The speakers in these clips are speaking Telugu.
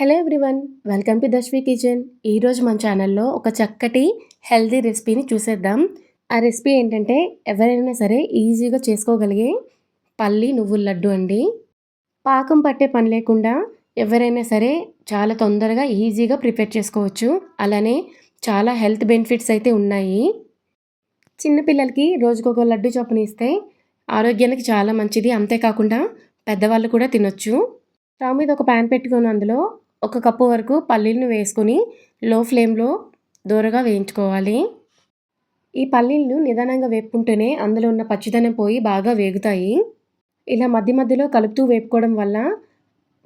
Hello everyone welcome to Dashvi kitchen ఈరోజు మన ఛానల్లో ఒక చక్కటి హెల్తీ రెసిపీని చూసేద్దాం. ఆ రెసిపీ ఏంటంటే ఎవరైనా సరే ఈజీగా చేసుకోగలిగే పల్లి నువ్వుల లడ్డు అండి. పాకం పట్టే పని లేకుండా ఎవరైనా సరే చాలా తొందరగా ఈజీగా ప్రిపేర్ చేసుకోవచ్చు. అలానే చాలా హెల్త్ బెనిఫిట్స్ అయితే ఉన్నాయి. చిన్నపిల్లలకి రోజుకొక లడ్డు చొప్పున ఇస్తే ఆరోగ్యానికి చాలా మంచిది. అంతేకాకుండా పెద్దవాళ్ళు కూడా తినొచ్చు. స్టవ్ మీద ఒక ప్యాన్ పెట్టుకొని అందులో ఒక కప్పు వరకు పల్లీలను వేసుకొని లో ఫ్లేమ్లో దూరగా వేయించుకోవాలి. ఈ పల్లీలను నిదానంగా వేపుకుంటేనే అందులో ఉన్న పచ్చిదనం పోయి బాగా వేగుతాయి. ఇలా మధ్య మధ్యలో కలుపుతూ వేపుకోవడం వల్ల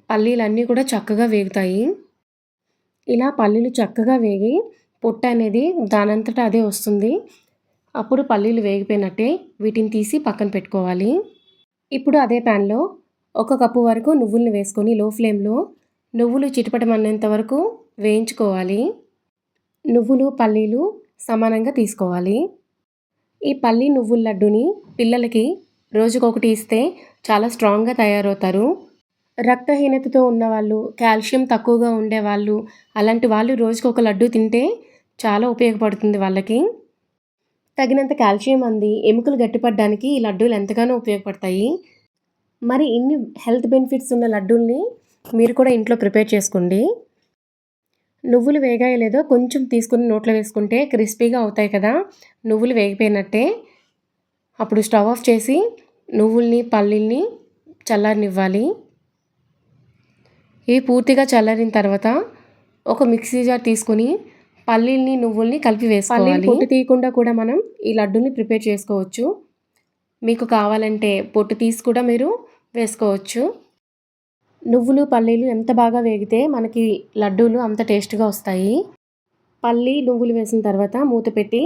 పల్లీలన్నీ కూడా చక్కగా వేగుతాయి. ఇలా పల్లీలు చక్కగా వేగి పొట్ట అనేది దానంతటా అదే వస్తుంది. అప్పుడు పల్లీలు వేగిపోయినట్టే వీటిని తీసి పక్కన పెట్టుకోవాలి. ఇప్పుడు అదే ప్యాన్లో ఒక కప్పు వరకు నువ్వుల్ని వేసుకొని లో ఫ్లేమ్లో నువ్వులు చిటపటమన్నంత వరకు వేయించుకోవాలి. నువ్వులు పల్లీలు సమానంగా తీసుకోవాలి. ఈ పల్లి నువ్వుల లడ్డుని పిల్లలకి రోజుకొకటి ఇస్తే చాలా స్ట్రాంగ్గా తయారవుతారు. రక్తహీనతతో ఉన్నవాళ్ళు కాల్షియం తక్కువగా ఉండేవాళ్ళు అలాంటి వాళ్ళు రోజుకొక ఒక లడ్డు తింటే చాలా ఉపయోగపడుతుంది వాళ్ళకి. తగినంత కాల్షియం అంది ఎముకలు గట్టిపడడానికి ఈ లడ్డూలు ఎంతగానో ఉపయోగపడతాయి. మరి ఇన్ని హెల్త్ బెనిఫిట్స్ ఉన్న లడ్డూల్ని మీరు కూడా ఇంట్లో ప్రిపేర్ చేసుకోండి. నువ్వులు వేగాయో లేదో కొంచెం తీసుకుని నోట్లో వేసుకుంటే క్రిస్పీగా అవుతాయి కదా. నువ్వులు వేగిపోయినట్టే. అప్పుడు స్టవ్ ఆఫ్ చేసి నువ్వుల్ని పల్లీల్ని చల్లారనివ్వాలి. ఇవి పూర్తిగా చల్లారిన తర్వాత ఒక మిక్సీ జార్ తీసుకొని పల్లీల్ని నువ్వుల్ని కలిపి వేసుకోవాలి. పొట్టు తీయకుండా కూడా మనం ఈ లడ్డూని ప్రిపేర్ చేసుకోవచ్చు. మీకు కావాలంటే పొట్టు తీసి కూడా మీరు వేసుకోవచ్చు. నువ్వులు పల్లీలు ఎంత బాగా వేగితే మనకి లడ్డూలు అంత టేస్ట్గా వస్తాయి. పల్లి నువ్వులు వేసిన తర్వాత మూత పెట్టి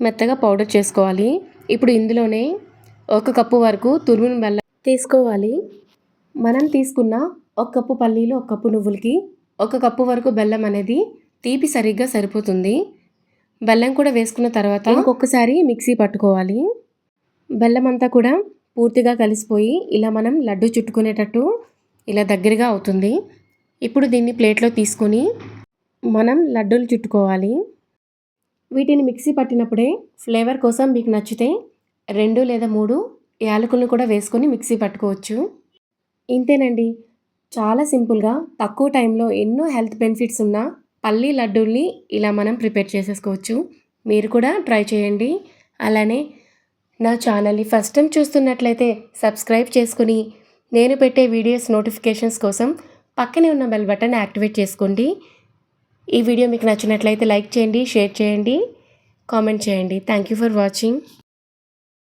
మెత్తగా పౌడర్ చేసుకోవాలి. ఇప్పుడు ఇందులోనే ఒక కప్పు వరకు తురుముని బెల్లం తీసుకోవాలి. మనం తీసుకున్న ఒక కప్పు పల్లీలు ఒక కప్పు నువ్వులకి ఒక కప్పు వరకు బెల్లం అనేది తీపి సరిగ్గా సరిపోతుంది. బెల్లం కూడా వేసుకున్న తర్వాత ఇంకొకసారి మిక్సీ పట్టుకోవాలి. బెల్లం అంతా కూడా పూర్తిగా కలిసిపోయి ఇలా మనం లడ్డు చుట్టుకునేటట్టు ఇలా దగ్గరగా అవుతుంది. ఇప్పుడు దీన్ని ప్లేట్లో తీసుకొని మనం లడ్డూలు చుట్టుకోవాలి. వీటిని మిక్సీ పట్టినప్పుడే ఫ్లేవర్ కోసం మీకు నచ్చితే రెండు లేదా మూడు యాలకులను కూడా వేసుకొని మిక్సీ పట్టుకోవచ్చు. ఇంతేనండి. చాలా సింపుల్గా తక్కువ టైంలో ఎన్నో హెల్త్ బెనిఫిట్స్ ఉన్న పల్లి లడ్డూల్ని ఇలా మనం ప్రిపేర్ చేసేసుకోవచ్చు. మీరు కూడా ట్రై చేయండి. అలానే నా ఛానల్ని ఫస్ట్ టైం చూస్తున్నట్లయితే సబ్స్క్రైబ్ చేసుకుని నేను పెట్టే వీడియోస్ నోటిఫికేషన్స్ కోసం పక్కనే ఉన్న బెల్ బటన్ యాక్టివేట్ చేసుకోండి. ఈ వీడియో మీకు నచ్చినట్లయితే లైక్ చేయండి షేర్ చేయండి కామెంట్ చేయండి. Thank you for watching